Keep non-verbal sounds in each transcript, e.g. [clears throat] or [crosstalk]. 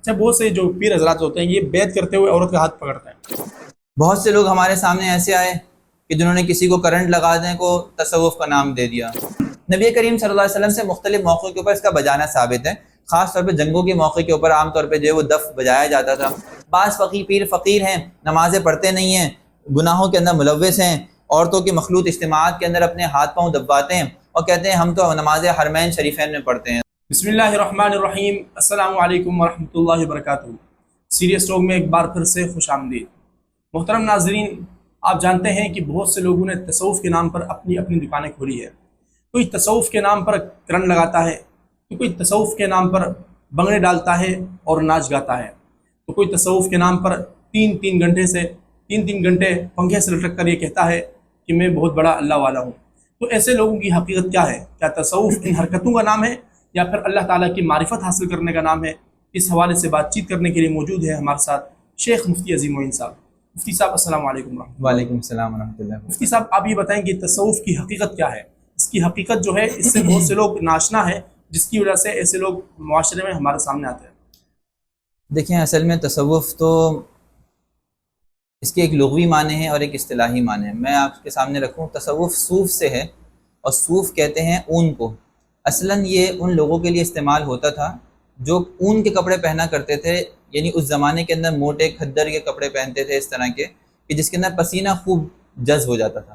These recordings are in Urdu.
اچھا بہت سے جو پیر حضرات ہوتے ہیں، یہ بیت کرتے ہوئے عورت کا ہاتھ پکڑتے ہیں۔ بہت سے لوگ ہمارے سامنے ایسے آئے کہ جنہوں نے کسی کو کرنٹ لگا دیں، کو تصوف کا نام دے دیا۔ نبی کریم صلی اللہ علیہ وسلم سے مختلف موقعوں کے اوپر اس کا بجانا ثابت ہے۔ خاص طور پہ جنگوں کے موقع کے اوپر عام طور پہ جو ہے وہ دف بجایا جاتا تھا۔ بعض فقیر، پیر فقیر ہیں، نمازیں پڑھتے نہیں ہیں، گناہوں کے اندر ملوث ہیں۔ عورتوں کی مخلوط اجتماعات کے اندر اپنے ہاتھ پاؤں دبواتے ہیں اور کہتے ہیں، ہم تو نماز حرمین شریفین میں پڑھتے ہیں۔ بسم اللہ الرحمن الرحیم السلام علیکم ورحمۃ اللہ وبرکاتہ سیریس ٹاک میں ایک بار پھر سے خوش آمدید. محترم ناظرین، آپ جانتے ہیں کہ بہت سے لوگوں نے تصوف کے نام پر اپنی اپنی دکانیں کھولی ہے کوئی تصوف کے نام پر کرن لگاتا ہے، تو کوئی تصوف کے نام پر بنگڑے ڈالتا ہے اور ناچ گاتا ہے. تو کوئی تصوف کے نام پر تین تین گھنٹے سے تین تین گھنٹے پنکھے سے لٹک کر یہ کہتا ہے کہ میں بہت بڑا اللہ والا ہوں. تو ایسے لوگوں کی حقیقت کیا ہے؟ کیا تصوف ان حرکتوں کا نام ہے؟ یا پھر اللہ تعالیٰ کی معرفت حاصل کرنے کا نام ہے اس حوالے سے بات چیت کرنے کے لیے موجود ہے ہمارے ساتھ شیخ مفتی عظیم معین صاحب۔ مفتی صاحب السلام علیکم وعلیکم السلام ورحمۃ اللہ۔ مفتی صاحب آپ یہ بتائیں کہ تصوف کی حقیقت کیا ہے؟ اس کی حقیقت جو ہے اس سے بہت سے لوگ ناشنا ہے جس کی وجہ سے ایسے لوگ معاشرے میں ہمارے سامنے آتے ہیں۔ دیکھیں اصل میں تصوف تو اس کے ایک لغوی معنی ہے اور ایک اصطلاحی معنی ہے میں آپ کے سامنے رکھوں تصوف صوف سے ہے اور صوف کہتے ہیں اون کو۔ اصلاً یہ ان لوگوں کے لیے استعمال ہوتا تھا جو اون کے کپڑے پہنا کرتے تھے یعنی اس زمانے کے اندر موٹے کھدر کے کپڑے پہنتے تھے اس طرح کے کہ جس کے اندر پسینہ خوب جذب ہو جاتا تھا۔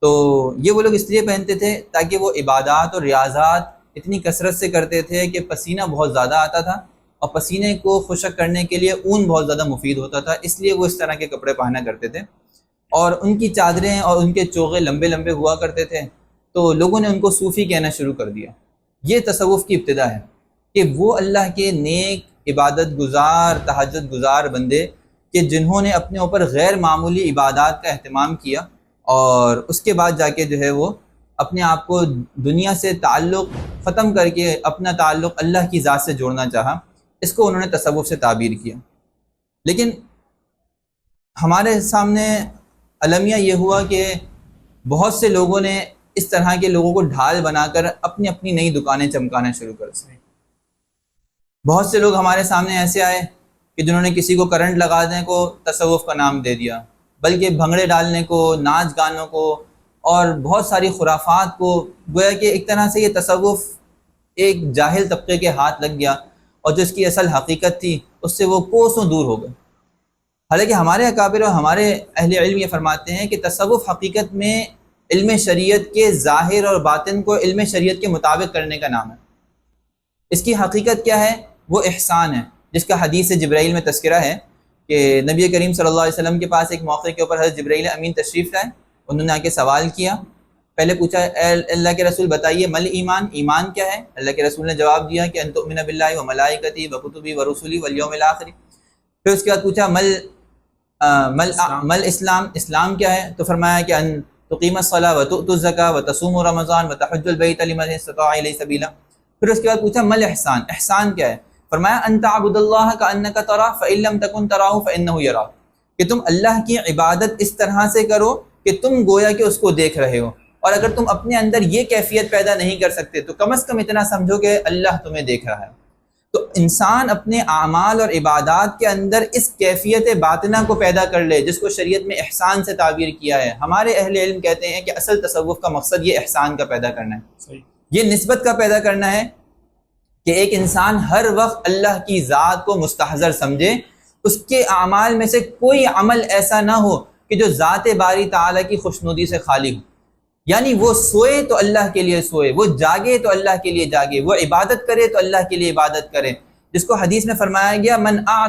تو یہ وہ لوگ اس لیے پہنتے تھے تاکہ وہ عبادات اور ریاضات اتنی کثرت سے کرتے تھے کہ پسینہ بہت زیادہ آتا تھا اور پسینے کو خشک کرنے کے لیے اون بہت زیادہ مفید ہوتا تھا، اس لیے وہ اس طرح کے کپڑے پہنا کرتے تھے۔ اور ان کی چادریں اور ان کے چوغے لمبے لمبے ہوا کرتے تھے۔ تو لوگوں نے ان کو صوفی کہنا شروع کر دیا۔ یہ تصوف کی ابتدا ہے کہ وہ اللہ کے نیک عبادت گزار، تہجد گزار بندے کہ جنہوں نے اپنے اوپر غیر معمولی عبادات کا اہتمام کیا اور اس کے بعد جا کے جو ہے وہ اپنے آپ کو دنیا سے تعلق ختم کر کے اپنا تعلق اللہ کی ذات سے جوڑنا چاہا، اس کو انہوں نے تصوف سے تعبیر کیا۔ لیکن ہمارے سامنے المیہ یہ ہوا کہ بہت سے لوگوں نے اس طرح کے لوگوں کو ڈھال بنا کر اپنی اپنی نئی دکانیں چمکانا شروع کر دی بہت سے لوگ ہمارے سامنے ایسے آئے کہ جنہوں نے کسی کو کرنٹ لگا دیں کو تصوف کا نام دے دیا، بلکہ بھنگڑے ڈالنے کو، ناچ گانوں کو اور بہت ساری خرافات کو گویا کہ ایک طرح سے یہ تصوف ایک جاہل طبقے کے ہاتھ لگ گیا اور جو اس کی اصل حقیقت تھی، اس سے وہ کوسوں دور ہو گئے۔ حالانکہ ہمارے اکابر اور ہمارے اہل علم یہ فرماتے ہیں کہ تصوف حقیقت میں علم شریعت کے ظاہر اور باطن کو علم شریعت کے مطابق کرنے کا نام ہے۔ اس کی حقیقت کیا ہے؟ وہ احسان ہے۔ جس کا حدیث جبرائیل میں تذکرہ ہے کہ نبی کریم صلی اللہ علیہ وسلم کے پاس ایک موقع کے اوپر حضرت جبرائیل امین تشریف لائے۔ انہوں نے آ کے سوال کیا۔ پہلے پوچھا، اے اللہ کے رسول، بتائیے مل ایمان؟ ایمان کیا ہے؟ اللہ کے رسول نے جواب دیا کہ انتمن بلّہ و ملائکتی و قطبی و رسولی ولیوم الآخری پھر اس کے بعد پوچھا، مل مل مل اسلام اسلام کیا ہے؟ تو فرمایا کہ ان تو قیمت صلاح و تو زکا و تسوم و رمضان و تحج البیت علی علیہ سبیلا پھر اس کے بعد پوچھا، مل احسان؟ احسان کیا ہے؟ فرمایا انت عبد اللہ کا ان کا ترا فعلم تکن تراہ فن یرا کہ تم اللہ کی عبادت اس طرح سے کرو کہ تم گویا کہ اس کو دیکھ رہے ہو۔ اور اگر تم اپنے اندر یہ کیفیت پیدا نہیں کر سکتے، تو کم از کم اتنا سمجھو کہ اللہ تمہیں دیکھ رہا ہے۔ تو انسان اپنے اعمال اور عبادات کے اندر اس کیفیت باطنہ کو پیدا کر لے جس کو شریعت میں احسان سے تعبیر کیا ہے۔ ہمارے اہل علم کہتے ہیں کہ اصل تصوف کا مقصد یہ احسان کا پیدا کرنا ہے۔ صحیح۔ یہ نسبت کا پیدا کرنا ہے کہ ایک انسان ہر وقت اللہ کی ذات کو مستحضر سمجھے۔ اس کے اعمال میں سے کوئی عمل ایسا نہ ہو کہ جو ذات باری تعالیٰ کی خوشنودی سے خالی ہو۔ یعنی وہ سوئے تو اللہ کے لیے سوئے، وہ جاگے تو اللہ کے لیے جاگے، وہ عبادت کرے تو اللہ کے لیے عبادت کرے۔ جس کو حدیث میں فرمایا گیا، من آ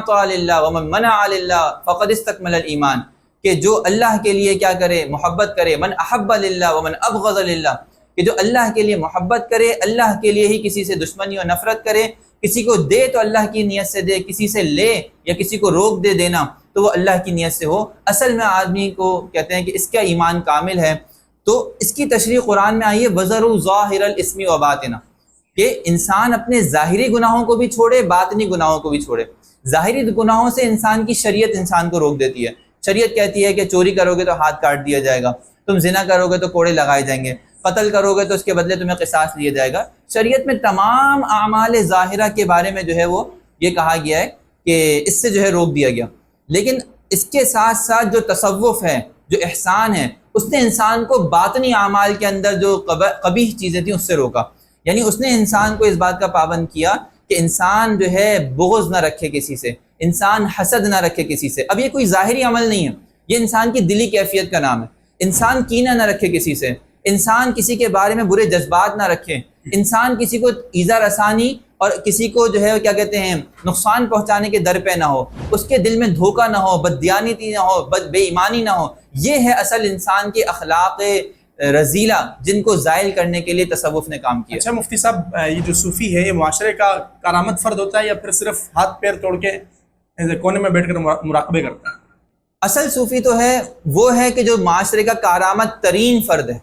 ومن منع اللہ فقد استکمل الایمان۔ کہ جو اللہ کے لیے کیا کرے، محبت کرے، من احب اللہ ومن ابغض اللہ کہ جو اللہ کے لیے محبت کرے، اللہ کے لیے ہی کسی سے دشمنی اور نفرت کرے۔ کسی کو دے تو اللہ کی نیت سے دے، کسی سے لے یا کسی کو روک دے دینا تو وہ اللہ کی نیت سے ہو۔ اصل میں آدمی کو کہتے ہیں کہ اس کا ایمان کامل ہے۔ تو اس کی تشریح قرآن میں آئیے وزر ظاہر الاسمی و باطنا کہ انسان اپنے ظاہری گناہوں کو بھی چھوڑے، باطنی گناہوں کو بھی چھوڑے۔ ظاہری گناہوں سے انسان کی شریعت انسان کو روک دیتی ہے۔ شریعت کہتی ہے کہ چوری کرو گے تو ہاتھ کاٹ دیا جائے گا، تم زنا کرو گے تو کوڑے لگائے جائیں گے، قتل کرو گے تو اس کے بدلے تمہیں قصاص لیا جائے گا۔ شریعت میں تمام اعمال ظاہرہ کے بارے میں جو ہے وہ یہ کہا گیا ہے کہ اس سے جو ہے روک دیا گیا۔ لیکن اس کے ساتھ ساتھ جو تصوف ہے، جو احسان ہے اس نے انسان کو باطنی اعمال کے اندر جو قبیح چیزیں تھیں اس سے روکا۔ یعنی اس نے انسان کو اس بات کا پابند کیا کہ انسان جو ہے بغض نہ رکھے کسی سے، انسان حسد نہ رکھے کسی سے۔ اب یہ کوئی ظاہری عمل نہیں ہے۔ یہ انسان کی دلی کیفیت کا نام ہے۔ انسان کینہ نہ رکھے کسی سے۔ انسان کسی کے بارے میں برے جذبات نہ رکھے۔ انسان کسی کو ایزا رسانی اور کسی کو جو ہے کیا کہتے ہیں نقصان پہنچانے کے در پہ نہ ہو اس کے دل میں دھوکہ نہ ہو بدیانتی نہ ہو بد بے ایمانی نہ ہو یہ ہے اصل انسان کے اخلاق رضیلہ جن کو زائل کرنے کے لیے تصوف نے کام کیا۔ اچھا مفتی صاحب یہ جو صوفی ہے یہ معاشرے کا کارآمد فرد ہوتا ہے یا پھر صرف ہاتھ پیر توڑ کے کونے میں بیٹھ کر مراقبے کرتا ہے؟ اصل صوفی تو ہے وہ ہے کہ جو معاشرے کا کارآمد ترین فرد ہے۔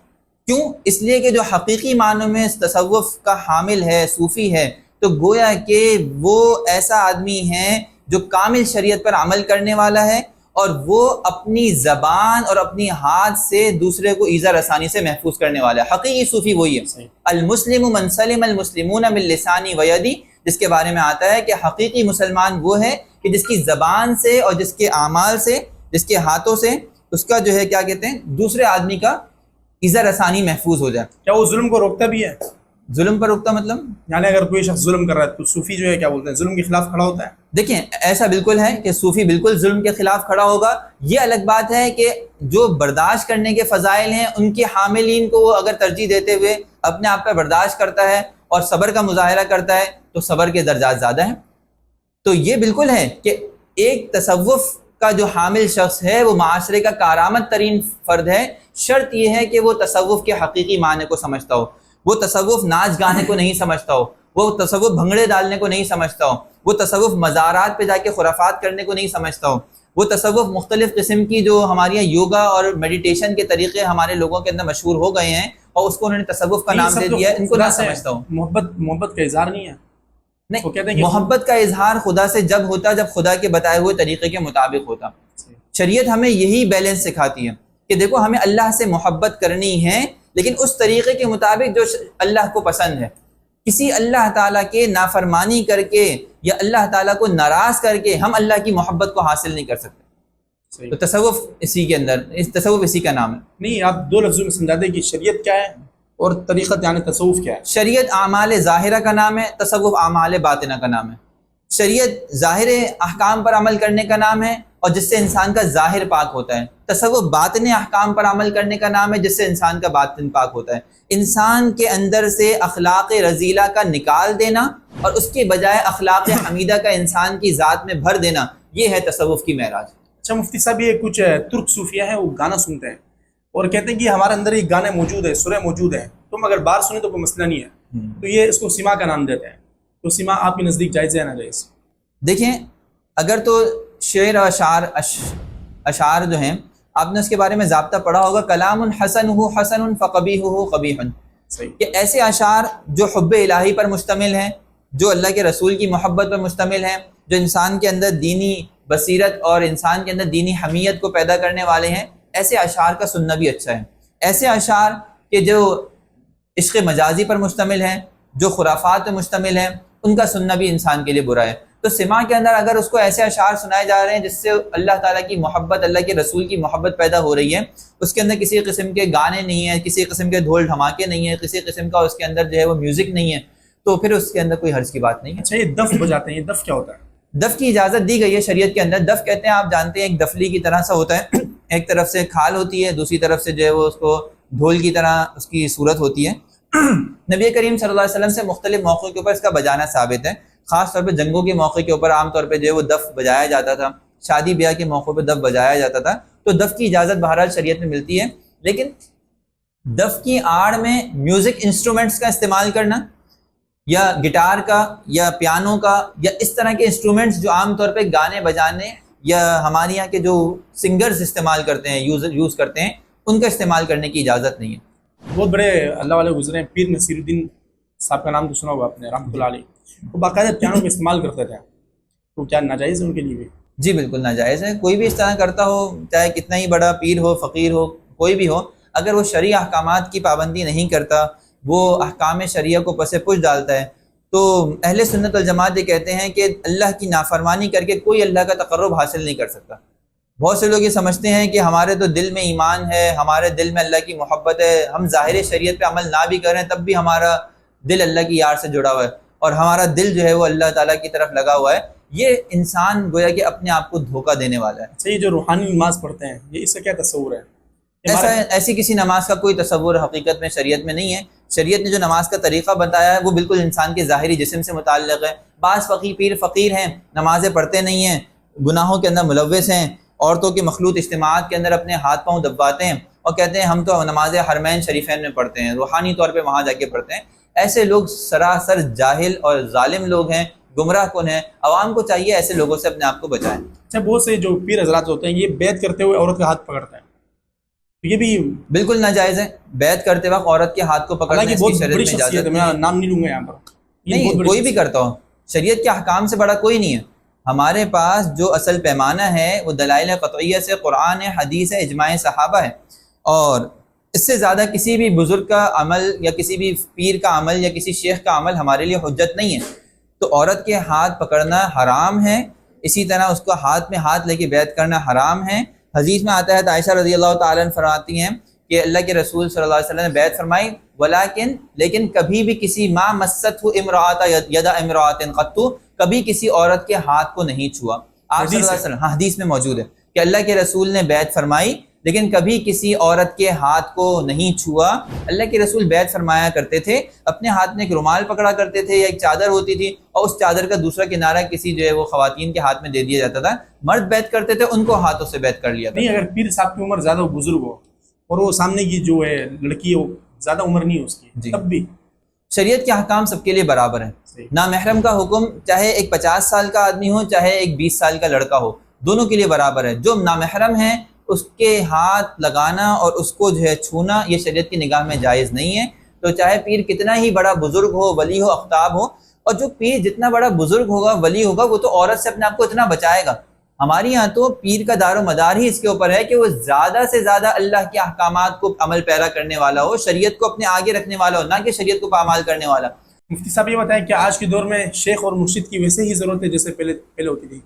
کیوں؟ اس لیے کہ جو حقیقی معنوں میں تصوف کا حامل ہے صوفی ہے تو گویا کہ وہ ایسا آدمی ہے جو کامل شریعت پر عمل کرنے والا ہے اور وہ اپنی زبان اور اپنی ہاتھ سے دوسرے کو ایزا رسانی سے محفوظ کرنے والا ہے۔ حقیقی صوفی وہی ہے۔ المسلم منسلم المسلمون من لسانی ویدی جس کے بارے میں آتا ہے کہ حقیقی مسلمان وہ ہے کہ جس کی زبان سے اور جس کے اعمال سے جس کے ہاتھوں سے اس کا جو ہے کیا کہتے ہیں دوسرے آدمی کا ایزا رسانی محفوظ ہو جائے۔ کیا وہ ظلم کو روکتا بھی ہے؟ ظلم پر روکتا مطلب؟ یعنی اگر کوئی شخص ظلم کر رہا ہے تو صوفی جو ہے کیا بولتے ہیں؟ ظلم کے خلاف کھڑا ہوتا ہے۔ دیکھیں ایسا بالکل ہے کہ صوفی بالکل ظلم کے خلاف کھڑا ہوگا۔ یہ الگ بات ہے کہ جو برداشت کرنے کے فضائل ہیں ان کے حاملین کو وہ اگر ترجیح دیتے ہوئے اپنے آپ کا برداشت کرتا ہے اور صبر کا مظاہرہ کرتا ہے تو صبر کے درجات زیادہ ہیں۔ تو یہ بالکل ہے کہ ایک تصوف کا جو حامل شخص ہے وہ معاشرے کا کارآمد ترین فرد ہے۔ شرط یہ ہے کہ وہ تصوف کے حقیقی معنی کو سمجھتا ہو۔ وہ تصوف ناچ گانے کو نہیں سمجھتا ہو وہ تصوف بھنگڑے ڈالنے کو نہیں سمجھتا ہو وہ تصوف مزارات پہ جا کے خرافات کرنے کو نہیں سمجھتا ہو۔ وہ تصوف مختلف قسم کی جو ہماری یہاں یوگا اور میڈیٹیشن کے طریقے ہمارے لوگوں کے اندر مشہور ہو گئے ہیں اور اس کو انہوں نے تصوف کا نام دے دیا ان کو نہ سمجھتا ہوں محبت محبت کا اظہار نہیں ہے۔ نہیں محبت کا اظہار خدا سے جب ہوتا جب خدا کے بتائے ہوئے طریقے کے مطابق ہوتا۔ شریعت ہمیں یہی بیلنس سکھاتی ہے کہ دیکھو ہمیں اللہ سے محبت کرنی ہے لیکن اس طریقے کے مطابق جو اللہ کو پسند ہے۔ کسی اللہ تعالیٰ کے نافرمانی کر کے یا اللہ تعالیٰ کو ناراض کر کے ہم اللہ کی محبت کو حاصل نہیں کر سکتے۔ تو تصوف اسی کے اندر اس تصوف اسی کا نام ہے۔ نہیں آپ دو لفظوں میں سمجھا دیں کہ شریعت کیا ہے اور طریقت یعنی تصوف کیا ہے۔ شریعت اعمال ظاہرہ کا نام ہے تصوف اعمال باطنہ کا نام ہے۔ شریعت ظاہر احکام پر عمل کرنے کا نام ہے اور جس سے انسان کا ظاہر پاک ہوتا ہے۔ تصوف باطن احکام پر عمل کرنے کا نام ہے جس سے انسان کا باطن پاک ہوتا ہے۔ انسان کے اندر سے اخلاق رضیلہ کا نکال دینا اور اس کے بجائے اخلاق [coughs] حمیدہ کا انسان کی ذات میں بھر دینا یہ ہے تصوف کی معراج۔ اچھا مفتی صاحب یہ کچھ ترک صوفیہ ہیں وہ گانا سنتے ہیں۔ اور کہتے ہیں کہ ہمارے اندر ایک گانے موجود ہے سرے موجود ہیں۔ تم اگر بار سنیں تو کوئی مسئلہ نہیں ہے۔ تو یہ اس کو سیما کا نام دیتے ہیں۔ تو سیما آپ کے نزدیک جائز ہے نا جائز؟ دیکھیں اگر تو شعر و اشعار اشعار جو ہیں آپ نے اس کے بارے میں ضابطہ پڑھا ہوگا کلام الحسن ہو حسن فقبی ہو قبی کہ ایسے اشعار جو حب الہی پر مشتمل ہیں جو اللہ کے رسول کی محبت پر مشتمل ہیں جو انسان کے اندر دینی بصیرت اور انسان کے اندر دینی حمیت کو پیدا کرنے والے ہیں ایسے اشعار کا سننا بھی اچھا ہے۔ ایسے اشعار کہ جو عشق مجازی پر مشتمل ہیں جو خرافات پر مشتمل ہیں ان کا سننا بھی انسان کے لیے برا ہے۔ تو سما کے اندر اگر اس کو ایسے اشعار سنائے جا رہے ہیں جس سے اللہ تعالیٰ کی محبت اللہ کے رسول کی محبت پیدا ہو رہی ہے اس کے اندر کسی قسم کے گانے نہیں ہیں کسی قسم کے دھول دھماکے نہیں ہیں کسی قسم کا اس کے اندر جو ہے وہ میوزک نہیں ہے تو پھر اس کے اندر کوئی حرض کی بات نہیں ہے۔ اچھا یہ دف بجاتے ہیں یہ دف کیا ہوتا ہے؟ دف کی اجازت دی گئی ہے شریعت کے اندر۔ دف کہتے ہیں آپ جانتے ہیں ایک دفلی کی طرح سا ہوتا ہے۔ ایک طرف سے کھال ہوتی ہے دوسری طرف سے جو ہے وہ اس کو ڈھول کی طرح اس کی صورت ہوتی ہے۔ [clears throat] نبی کریم صلی اللہ علیہ وسلم سے مختلف موقعوں کے اوپر اس کا بجانا ثابت ہے، خاص طور پہ جنگوں کے موقع کے اوپر عام طور پہ جو ہے وہ دف بجایا جاتا تھا، شادی بیاہ کے موقع پہ دف بجایا جاتا تھا۔ تو دف کی اجازت بہرحال شریعت میں ملتی ہے، لیکن دف کی آڑ میں میوزک انسٹرومنٹس کا استعمال کرنا یا گٹار کا یا پیانو کا یا اس طرح کے انسٹرومنٹس جو عام طور پہ گانے بجانے یا ہمارے یہاں کے جو سنگرز استعمال کرتے ہیں یوز یوز کرتے ہیں، ان کا استعمال کرنے کی اجازت نہیں ہے۔ بہت بڑے اللہ والے گزرے ہیں، پیر نصیر الدین صاحب کا نام تو سنا ہوا آپ نے، رحمۃ اللہ علیہ۔ وہ باقاعدہ پیانو کا استعمال کرتے تھے۔ تو کیا ناجائز ہے ان کے لیے؟ بھی جی بالکل ناجائز ہے کوئی بھی اس طرح کرتا ہو، چاہے کتنا ہی بڑا پیر ہو، فقیر ہو، کوئی بھی ہو، اگر وہ شرعی احکامات کی پابندی نہیں کرتا، وہ احکام شریعہ کو پس پش ڈالتا ہے۔ تو اہل سنت الجماعت یہ کہتے ہیں کہ اللہ کی نافرمانی کر کے کوئی اللہ کا تقرب حاصل نہیں کر سکتا۔ بہت سے لوگ یہ سمجھتے ہیں کہ ہمارے تو دل میں ایمان ہے ہمارے دل میں اللہ کی محبت ہے ہم ظاہر شریعت پہ عمل نہ بھی کریں تب بھی ہمارا دل اللہ کی یار سے جڑا ہوا ہے۔ اور ہمارا دل جو ہے وہ اللہ تعالیٰ کی طرف لگا ہوا ہے۔ یہ انسان گویا کہ اپنے آپ کو دھوکہ دینے والا ہے۔ اچھا یہ جو روحانی نماز پڑھتے ہیں یہ اس کا کیا تصور ہے؟ ایسا ایسی کسی نماز کا کوئی تصور حقیقت میں شریعت میں نہیں ہے۔ شریعت نے جو نماز کا طریقہ بتایا ہے وہ بالکل انسان کے ظاہری جسم سے متعلق ہے۔ بعض فقیر پیر فقیر ہیں نمازیں پڑھتے نہیں ہیں گناہوں کے اندر ملوث ہیں۔ عورتوں کے مخلوط اجتماعات کے اندر اپنے ہاتھ پاؤں دباتے ہیں اور کہتے ہیں ہم تو نماز حرمین شریفین میں پڑھتے ہیں روحانی طور پہ وہاں جا کے پڑھتے ہیں۔ ایسے لوگ سراسر جاہل اور ظالم لوگ ہیں گمراہ کن ہیں؟ عوام کو چاہیے ایسے لوگوں سے اپنے آپ کو بچائیں۔ اچھا بہت سے جو پیر حضرات ہوتے ہیں یہ بیت کرتے ہوئے عورت کا ہاتھ پکڑتے ہیں۔ یہ بھی بالکل ناجائز ہے۔ بیعت کرتے وقت عورت کے ہاتھ کو پکڑنا کی بہت بڑی شخصیت ہے میں نام نہیں لوں گا یہاں پر۔ نہیں کوئی بھی کرتا ہو شریعت کے احکام سے بڑا کوئی نہیں ہے۔ ہمارے پاس جو اصل پیمانہ ہے، وہ دلائل قطعیہ سے قرآن، حدیث، اجماع صحابہ ہے۔ اور اس سے زیادہ کسی بھی بزرگ کا عمل یا کسی بھی پیر کا عمل یا کسی شیخ کا عمل ہمارے لیے حجت نہیں ہے۔ تو عورت کے ہاتھ پکڑنا حرام ہے، اسی طرح اس کو ہاتھ میں ہاتھ لے کے بیعت کرنا حرام ہے۔ حدیث میں آتا ہے، عائشہ رضی اللہ تعالیٰ فرماتی ہیں کہ اللہ کے رسول صلی اللہ علیہ وسلم نے بیعت فرمائی ولیکن لیکن کبھی بھی کسی ماں مست امراط یدا امراط قطو کبھی کسی عورت کے ہاتھ کو نہیں چھوا۔ آپ صلی اللہ۔ علیہ وسلم ہاں حدیث میں موجود ہے کہ اللہ کے رسول نے بیعت فرمائی لیکن کبھی کسی عورت کے ہاتھ کو نہیں چھوا۔ اللہ کے رسول بیعت فرمایا کرتے تھے اپنے ہاتھ میں ایک رومال پکڑا کرتے تھے یا ایک چادر ہوتی تھی اور اس چادر کا دوسرا کنارہ کسی جو ہے وہ خواتین کے ہاتھ میں دے دیا جاتا تھا۔ مرد بیعت کرتے تھے ان کو ہاتھوں سے بیعت کر لیا نہیں اگر پیر صاحب کی عمر زیادہ بزرگ ہو اور وہ سامنے کی جو ہے لڑکی ہے وہ زیادہ عمر نہیں ہے اس کی جی۔ تب بھی۔ شریعت کے احکام سب کے لیے برابر ہیں۔ نامحرم کا حکم چاہے ایک پچاس سال کا آدمی ہو چاہے ایک بیس سال کا لڑکا ہو دونوں کے لیے برابر ہے جو نامحرم ہے اس کے ہاتھ لگانا اور اس کو جو ہے چھونا یہ شریعت کی نگاہ میں جائز نہیں ہے۔ تو چاہے پیر کتنا ہی بڑا بزرگ ہو ولی ہو اختاب ہو اور جو پیر جتنا بڑا بزرگ ہوگا ولی ہوگا وہ تو عورت سے اپنے آپ کو اتنا بچائے گا۔ ہمارے یہاں تو پیر کا دار و مدار ہی اس کے اوپر ہے کہ وہ زیادہ سے زیادہ اللہ کے احکامات کو عمل پیرا کرنے والا ہو، شریعت کو اپنے آگے رکھنے والا ہو، نہ کہ شریعت کو پامال کرنے والا۔ مفتی صاحب یہ بتائیں کہ آج کے دور میں شیخ اور مرشد کی ویسے ہی ضرورت ہے جیسے پہلے پہلے ہوتی تھی